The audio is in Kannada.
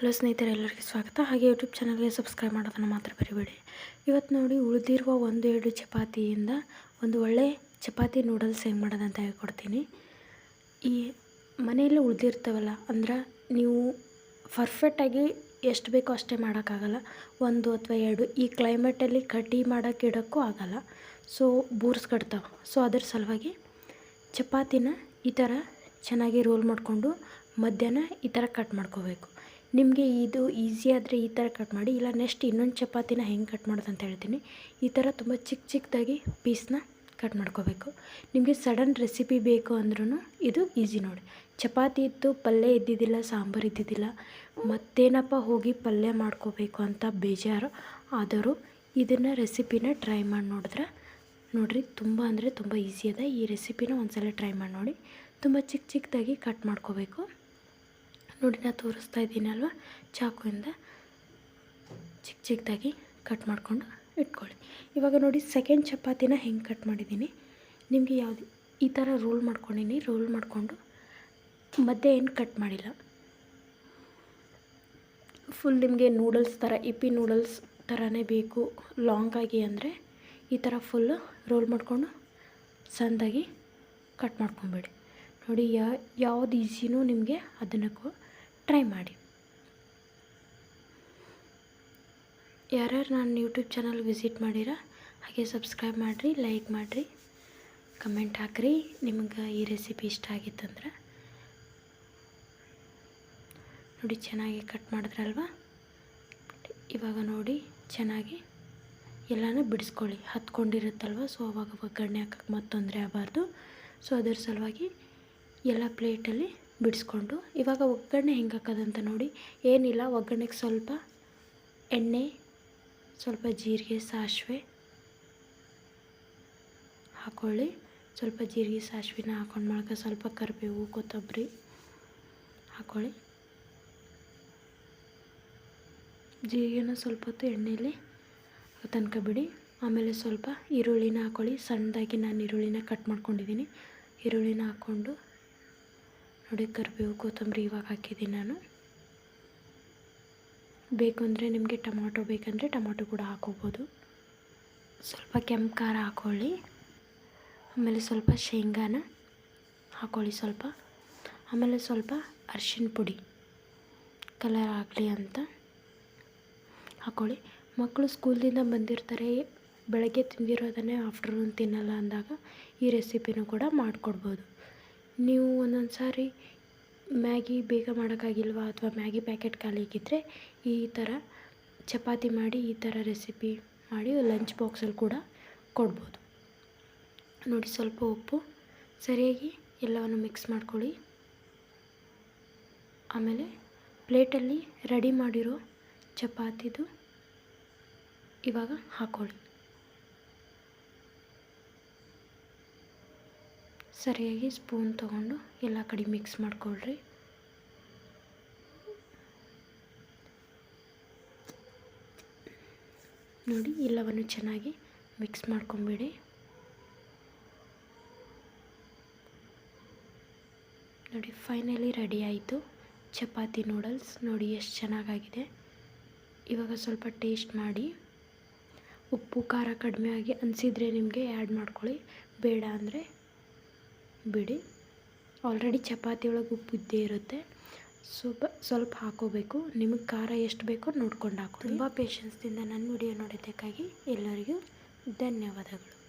ಹಲೋ ಸ್ನೇಹಿತರೆ, ಎಲ್ಲರಿಗೂ ಸ್ವಾಗತ. ಹಾಗೆ ಯೂಟ್ಯೂಬ್ ಚಾನಲ್ಗೆ ಸಬ್ಸ್ಕ್ರೈಬ್ ಮಾಡೋದನ್ನು ಮಾತ್ರ ಬರಿಬೇಡಿ ಇವತ್ತು ನೋಡಿ ಉಳಿದಿರುವ ಒಂದು ಎರಡು ಚಪಾತಿಯಿಂದ ಒಂದು ಒಳ್ಳೆ ಚಪಾತಿ ನೂಡಲ್ಸ್ ಹೆಂಗೆ ಮಾಡೋದಂತ ಹೇಳ್ಕೊಡ್ತೀನಿ. ಈ ಮನೆಯಲ್ಲೇ ಉಳಿದಿರ್ತವಲ್ಲ, ಅಂದ್ರೆ ನೀವು ಪರ್ಫೆಕ್ಟಾಗಿ ಎಷ್ಟು ಬೇಕೋ ಅಷ್ಟೇ ಮಾಡೋಕ್ಕಾಗಲ್ಲ. ಒಂದು ಅಥವಾ ಎರಡು, ಈ ಕ್ಲೈಮೇಟಲ್ಲಿ ಕಟ್ಟಿ ಮಾಡೋಕ್ಕೆ ಇಡೋಕ್ಕೂ ಆಗಲ್ಲ. ಸೊ ಬೂರ್ಸ್ಕಡ್ತಾವೆ. ಸೊ ಅದರ ಸಲುವಾಗಿ ಚಪಾತಿನ ಈ ಥರ ಚೆನ್ನಾಗಿ ರೋಲ್ ಮಾಡಿಕೊಂಡು ಮಧ್ಯಾಹ್ನ ಈ ಥರ ಕಟ್ ಮಾಡ್ಕೋಬೇಕು. ನಿಮಗೆ ಇದು ಈಸಿ ಆದರೆ ಈ ಥರ ಕಟ್ ಮಾಡಿ, ಇಲ್ಲ ನೆಕ್ಸ್ಟ್ ಇನ್ನೊಂದು ಚಪಾತಿನ ಹೆಂಗೆ ಕಟ್ ಮಾಡೋದು ಅಂತ ಹೇಳ್ತೀನಿ. ಈ ಥರ ತುಂಬ ಚಿಕ್ಕ ಚಿಕ್ಕದಾಗಿ ಪೀಸ್ನ ಕಟ್ ಮಾಡ್ಕೋಬೇಕು. ನಿಮಗೆ ಸಡನ್ ರೆಸಿಪಿ ಬೇಕು ಅಂದ್ರೂ ಇದು ಈಸಿ ನೋಡಿ. ಚಪಾತಿ ಇತ್ತು, ಪಲ್ಯ ಇದ್ದಿದ್ದಿಲ್ಲ, ಸಾಂಬಾರು ಇದ್ದಿದ್ದಿಲ್ಲ. ಮತ್ತೇನಪ್ಪ ಹೋಗಿ ಪಲ್ಯ ಮಾಡ್ಕೋಬೇಕು ಅಂತ ಬೇಜಾರು, ಆದರೂ ಇದನ್ನು ರೆಸಿಪಿನ ಟ್ರೈ ಮಾಡಿ ನೋಡಿದ್ರೆ, ನೋಡಿರಿ ತುಂಬ ಅಂದರೆ ತುಂಬ ಈಸಿ ಅದ. ಈ ರೆಸಿಪಿನ ಒಂದ್ಸಲ ಟ್ರೈ ಮಾಡಿ ನೋಡಿ. ತುಂಬ ಚಿಕ್ಕ ಚಿಕ್ಕದಾಗಿ ಕಟ್ ಮಾಡ್ಕೋಬೇಕು. ನೋಡಿ ನಾನು ತೋರಿಸ್ತಾ ಇದ್ದೀನಲ್ವ? ಚಾಕುವಿಂದ ಚಿಕ್ಕ ಚಿಕ್ಕದಾಗಿ ಕಟ್ ಮಾಡಿಕೊಂಡು ಇಟ್ಕೊಳ್ಳಿ. ಇವಾಗ ನೋಡಿ ಸೆಕೆಂಡ್ ಚಪಾತಿನ ಹೆಂಗೆ ಕಟ್ ಮಾಡಿದ್ದೀನಿ. ನಿಮಗೆ ಯಾವುದು ಈ ಥರ ರೋಲ್ ಮಾಡ್ಕೊಂಡಿನಿ ರೋಲ್ ಮಾಡಿಕೊಂಡು ಮಧ್ಯೆ ಏನು ಕಟ್ ಮಾಡಿಲ್ಲ. ಫುಲ್ ನಿಮಗೆ ನೂಡಲ್ಸ್ ಥರ ಇಪ್ಪಿ ನೂಡಲ್ಸ್ ಥರನೇ ಬೇಕು. ಲಾಂಗಾಗಿ ಅಂದರೆ ಈ ಥರ ಫುಲ್ಲು ರೋಲ್ ಮಾಡಿಕೊಂಡು ಸಂದಾಗಿ ಕಟ್ ಮಾಡ್ಕೊಬೇಡಿ. ನೋಡಿ ಯಾವ್ದು ಈಸಿನೂ ನಿಮಗೆ ಅದನ್ನಕ್ಕೂ ಟ್ರೈ ಮಾಡಿ. ಯಾರ್ಯಾರು ನನ್ನ ಯೂಟ್ಯೂಬ್ ಚಾನಲ್ ವಿಸಿಟ್ ಮಾಡಿರ ಹಾಗೆ ಸಬ್ಸ್ಕ್ರೈಬ್ ಮಾಡಿರಿ, ಲೈಕ್ ಮಾಡಿರಿ, ಕಮೆಂಟ್ ಹಾಕ್ರಿ. ನಿಮ್ಗೆ ಈ ರೆಸಿಪಿ ಇಷ್ಟ ಆಗಿತ್ತಂದ್ರೆ ನೋಡಿ ಚೆನ್ನಾಗಿ ಕಟ್ ಮಾಡಿದ್ರಲ್ವ? ಇವಾಗ ನೋಡಿ ಚೆನ್ನಾಗಿ ಎಲ್ಲನೂ ಬಿಡಿಸ್ಕೊಳ್ಳಿ. ಹತ್ಕೊಂಡಿರುತ್ತಲ್ವ? ಸೊ ಅವಾಗ ಒಗ್ಗರಣೆ ಹಾಕಕ್ಕೆ ಮತ್ತೊಂದರೆ ಆಗಬಾರ್ದು ಸೊ ಅದರ ಸಲುವಾಗಿ ಎಲ್ಲ ಪ್ಲೇಟಲ್ಲಿ ಬಿಡಿಸ್ಕೊಂಡು. ಇವಾಗ ಒಗ್ಗರಣೆ ಹೆಂಗೆ ಹಾಕೋದಂತ ನೋಡಿ. ಏನಿಲ್ಲ, ಒಗ್ಗರಣೆಗೆ ಸ್ವಲ್ಪ ಎಣ್ಣೆ, ಸ್ವಲ್ಪ ಜೀರಿಗೆ, ಸಾಸಿವೆ ಹಾಕ್ಕೊಳ್ಳಿ ಸ್ವಲ್ಪ ಜೀರಿಗೆ, ಸಾಸಿವೆನ ಹಾಕೊಂಡು ಮಾಡ್ಕೊ ಸ್ವಲ್ಪ ಕರಿಬೇವು, ಕೊತ್ತಂಬರಿ ಹಾಕ್ಕೊಳ್ಳಿ ಜೀರಿಗೆನ ಸ್ವಲ್ಪ ಹೊತ್ತು ಎಣ್ಣೆಯಲ್ಲಿ ತನಕ ಬಿಡಿ. ಆಮೇಲೆ ಸ್ವಲ್ಪ ಈರುಳ್ಳಿನ ಹಾಕ್ಕೊಳ್ಳಿ ಸಣ್ಣದಾಗಿ ನಾನು ಈರುಳ್ಳಿನ ಕಟ್ ಮಾಡ್ಕೊಂಡಿದ್ದೀನಿ ಈರುಳ್ಳಿನ ಹಾಕ್ಕೊಂಡು ನೋಡಿ ಕರಿಬೇವು ಕೊತ್ತಂಬರಿ ಇವಾಗ ಹಾಕಿದ್ದೀನಿ ನಾನು. ಬೇಕು ಅಂದರೆ ನಿಮಗೆ ಟೊಮೊಟೊ ಬೇಕಂದರೆ ಟೊಮೊಟೊ ಕೂಡ ಹಾಕೋಬೋದು. ಸ್ವಲ್ಪ ಕೆಂಪು ಖಾರ ಹಾಕ್ಕೊಳ್ಳಿ ಆಮೇಲೆ ಸ್ವಲ್ಪ ಶೇಂಗಾನ ಹಾಕ್ಕೊಳ್ಳಿ ಸ್ವಲ್ಪ. ಆಮೇಲೆ ಸ್ವಲ್ಪ ಅರಿಶಿನ ಪುಡಿ ಕಲರ್ ಆಗಲಿ ಅಂತ ಹಾಕ್ಕೊಳ್ಳಿ ಮಕ್ಕಳು ಸ್ಕೂಲಿಂದ ಬಂದಿರ್ತಾರೆ, ಬೆಳಗ್ಗೆ ತಿಂದಿರೋದನ್ನೇ ಆಫ್ಟರ್ನೂನ್ ತಿನ್ನಲ್ಲ ಅಂದಾಗ ಈ ರೆಸಿಪಿನೂ ಕೂಡ ಮಾಡಿಕೊಡ್ಬೋದು. ನೀವು ಒಂದೊಂದು ಸಾರಿ ಮ್ಯಾಗಿ ಬೇಗ ಮಾಡೋಕ್ಕಾಗಿಲ್ವಾ ಅಥವಾ ಮ್ಯಾಗಿ ಪ್ಯಾಕೆಟ್ ಖಾಲಿಯಾಗಿದ್ದರೆ ಈ ಥರ ಚಪಾತಿ ಮಾಡಿ ಈ ಥರ ರೆಸಿಪಿ ಮಾಡಿ ಲಂಚ್ ಬಾಕ್ಸಲ್ಲಿ ಕೂಡ ಕೊಡ್ಬೋದು. ನೋಡಿ ಸ್ವಲ್ಪ ಉಪ್ಪು ಸರಿಯಾಗಿ ಎಲ್ಲವನ್ನು ಮಿಕ್ಸ್ ಮಾಡ್ಕೊಳ್ಳಿ. ಆಮೇಲೆ ಪ್ಲೇಟಲ್ಲಿ ರೆಡಿ ಮಾಡಿರೋ ಚಪಾತಿದು ಇವಾಗ ಹಾಕ್ಕೊಳ್ಳಿ. ಸರಿಯಾಗಿ ಸ್ಪೂನ್ ತೊಗೊಂಡು ಎಲ್ಲ ಕಡೆ ಮಿಕ್ಸ್ ಮಾಡ್ಕೊಳ್ರಿ. ನೋಡಿ, ಎಲ್ಲವನ್ನು ಚೆನ್ನಾಗಿ ಮಿಕ್ಸ್ ಮಾಡ್ಕೊಂಬಿಡಿ. ನೋಡಿ, ಫೈನಲಿ ರೆಡಿ ಆಯಿತು. ಚಪಾತಿ ನೂಡಲ್ಸ್, ನೋಡಿ ಎಷ್ಟು ಚೆನ್ನಾಗಾಗಿದೆ. ಇವಾಗ ಸ್ವಲ್ಪ ಟೇಸ್ಟ್ ಮಾಡಿ. ಉಪ್ಪು, ಖಾರ ಕಡಿಮೆ ಆಗಿ ಅನಿಸಿದರೆ ನಿಮಗೆ ಆ್ಯಡ್ ಮಾಡ್ಕೊಳ್ಳಿ. ಬೇಡ ಅಂದರೆ ಬಿಡಿ. ಆಲ್ರೆಡಿ ಚಪಾತಿ ಒಳಗೆ ಉಪ್ಪು ಇದ್ದೇ ಇರುತ್ತೆ. ಸ್ವಲ್ಪ ಸ್ವಲ್ಪ ಹಾಕೋಬೇಕು. ನಿಮಗೆ ಖಾರ ಎಷ್ಟು ಬೇಕೋ ನೋಡ್ಕೊಂಡು ಹಾಕೋ ತುಂಬ ಪೇಷನ್ಸ್ದಿಂದ ನನ್ನ ವಿಡಿಯೋ ನೋಡಿದ್ದಕ್ಕಾಗಿ ಎಲ್ಲರಿಗೂ ಧನ್ಯವಾದಗಳು.